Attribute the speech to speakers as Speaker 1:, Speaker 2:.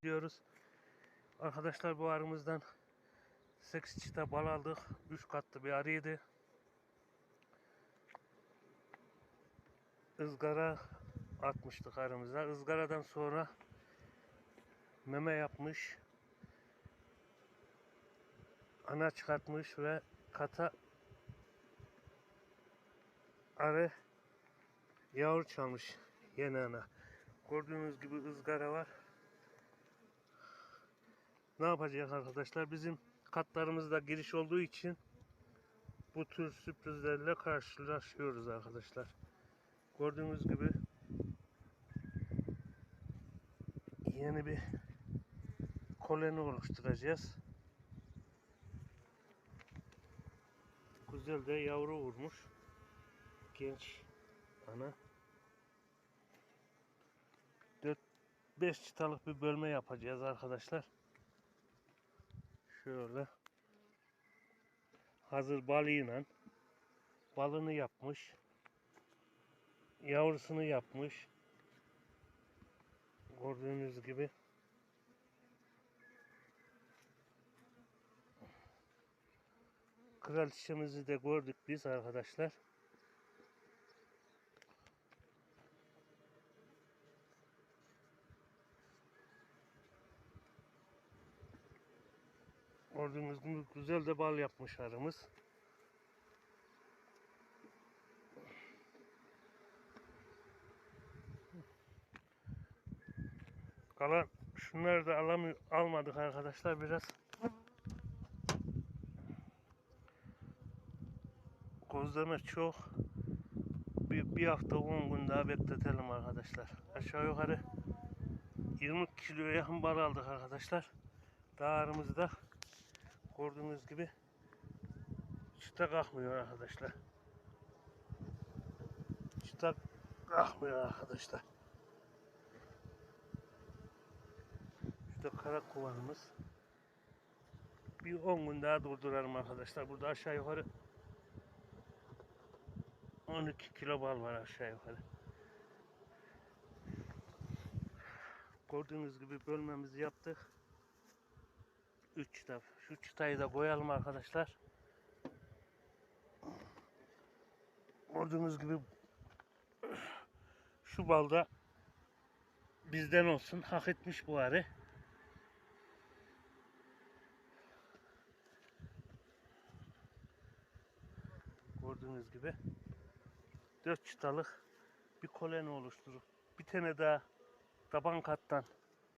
Speaker 1: ediyoruz. Arkadaşlar bu arımızdan 8 çıta bal aldık. 3 katlı bir arıydı. ızgara atmıştık aramıza. Izgaradan sonra meme yapmış. Ana çıkartmış ve kata arı yavru çalmış yeni ana. Gördüğünüz gibi ızgara var. Ne yapacağız arkadaşlar? Bizim katlarımızda giriş olduğu için bu tür sürprizlerle karşılaşıyoruz arkadaşlar. Gördüğünüz gibi yeni bir koloni oluşturacağız. Güzel de yavru vurmuş. Genç ana. 4-5 çıtalık bir bölme yapacağız arkadaşlar. Şöyle. Hazır balığıyla balını yapmış yavrusunu yapmış. Gördüğünüz gibi. Kraliçemizi de gördük biz arkadaşlar. Gördüğünüz gibi güzel de bal yapmış arımız. Kalan şunları da alamıyor, almadık arkadaşlar biraz. Gözleme çok. Bir, bir hafta 10 gün daha bekletelim arkadaşlar. Aşağı yukarı 20 kiloya yakın bal aldık arkadaşlar. Daha aramızda gördüğünüz gibi çıta kalkmıyor arkadaşlar. Çıta kalkmıyor arkadaşlar. Şurada kara kovanımız. Bir 10 gün daha durduralım arkadaşlar. Burada aşağı yukarı 12 kilo bal var aşağı yukarı. Gördüğünüz gibi bölmemizi yaptık. 3 çıta. Şu çıtayı da koyalım arkadaşlar. Gördüğünüz gibi şu balda bizden olsun. Hak etmiş bu arı. Gördüğünüz gibi 4 çıtalık bir koloni oluşturup bir tane daha taban kattan